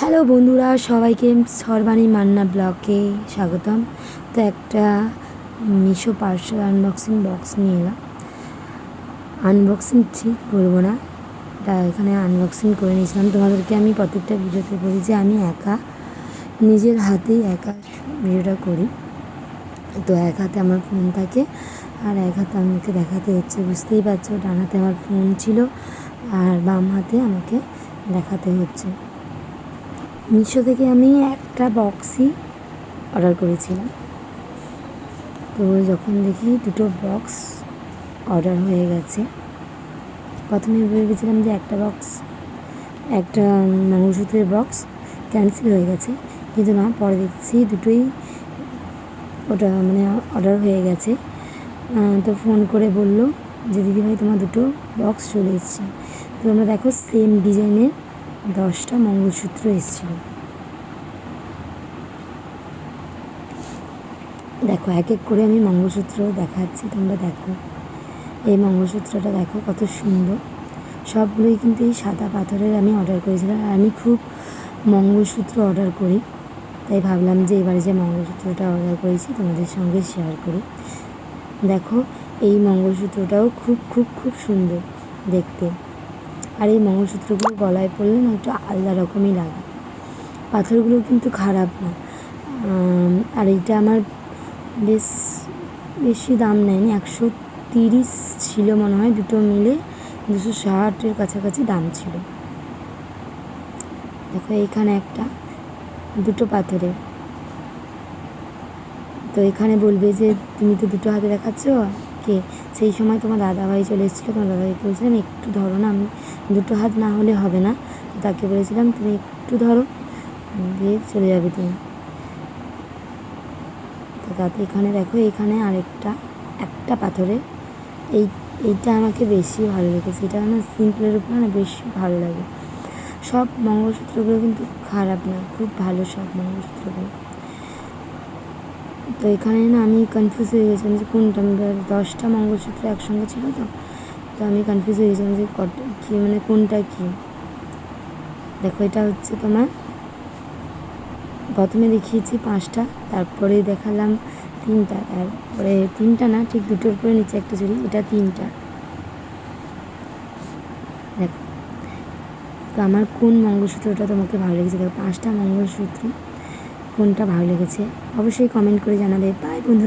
Hello বন্ধুরা, সবাইকে সর্বাণী মান্না ব্লগে স্বাগতম। তো একটা মিশো পার্সেল আনবক্সিং বক্স নিয়ে এলাম। আনবক্সিং ঠিক বলব না এটা এখানে আনবক্সিং করে নিয়েছিলাম। তোমাদেরকে আমি প্রত্যেকটা ভিডিওতে বলি যে আমি একা, নিজের হাতেই একা ভিডিওটা করি। তো এক হাতে আমার ফোন থাকে আর এক হাতে আমাকে দেখাতে হচ্ছে। বুঝতেই পারছ, ডান হাতে আমার ফোন ছিল আর বাম হাতে আমাকে দেখাতে হচ্ছে। মিশো থেকে আমি একটা বক্সই অর্ডার করেছিলাম। তো যখন দেখি দুটো বক্স অর্ডার হয়ে গেছে, প্রথমে ভেবেছিলাম যে একটা বক্স একটা মঙ্গলসূত্রের বক্স ক্যান্সেল হয়ে গেছে। কিন্তু না, পরে দেখছি দুটোই ওটা মানে অর্ডার হয়ে গেছে। তো ফোন করে বলল যে, দিদিভাই, তোমার দুটো বক্স চলে এসছে। তো আমরা দেখো সেম ডিজাইনের দশটা মঙ্গলসূত্র এসেছিল। দেখো, এক এক করে আমি মঙ্গলসূত্র দেখাচ্ছি, তোমরা দেখো। এই মঙ্গলসূত্রটা দেখো কত সুন্দর। সবগুলোই কিন্তু এই সাদা পাথরের আমি অর্ডার করেছিলাম। আর আমি খুব মঙ্গলসূত্র অর্ডার করি। তাই ভাবলাম যে এবারে যে মঙ্গলসূত্রটা অর্ডার করেছি, তোমাদের সঙ্গে শেয়ার করি। দেখো, এই মঙ্গলসূত্রটাও খুব খুব খুব সুন্দর দেখতে। আর এই মঙ্গলসূত্রগুলো গলায় পরলে না একটু আলাদা রকমই লাগে। পাথরগুলো কিন্তু খারাপ না। আর এইটা আমার বেশ, বেশি দাম নেয়নি, একশো তিরিশ ছিল মনে হয়, দুটো মিলে দুশো ষাটের কাছাকাছি দাম ছিল। দেখো এইখানে একটা, দুটো পাথরের। তো এখানে বলবে যে, তুমি তো দুটো হাতে দেখাচ্ছ কে সেই সময় তোমার দাদাভাই চলে এসেছিল, তোমার দাদাভাইকে বলছিলাম একটু ধরো না, আমি দুটো হাত না হলে হবে না। তাকে বলেছিলাম, তুমি একটু ধরো, দিয়ে চলে যাবে তুমি। তো তাতে এখানে দেখো, এখানে আরেকটা, একটা পাথরের এই, এইটা আমাকে বেশি ভালো লেগেছে। এটা না সিম্পলের উপর না বেশি ভালো লাগে। সব মঙ্গলসূত্রগুলো কিন্তু খারাপ না খুব ভালো সব মঙ্গলসূত্রগুলো। তো এখানে না আমি কনফিউজ হয়ে গেছিলাম যে কোনটা দশটা মঙ্গলসূত্র একসঙ্গে ছিল তো তো আমি কনফিউজ হয়ে গেছিলাম যে কত কী মানে কোনটা কী? দেখো এটা হচ্ছে তোমার, প্রথমে দেখিয়েছি পাঁচটা, তারপরে দেখালাম তিনটা, তারপরে তিনটা না, ঠিক দুটোর পরে নিচে একটা চুড়ি এটা তিনটা। দেখো, তো আমার কোন মঙ্গলসূত্রটা তোমাকে ভালো লেগেছে? দেখো, পাঁচটা মঙ্গলসূত্র কোনটা ভালো লেগেছে অবশ্যই কমেন্ট করে জানাবে। বাই বন্ধুরা।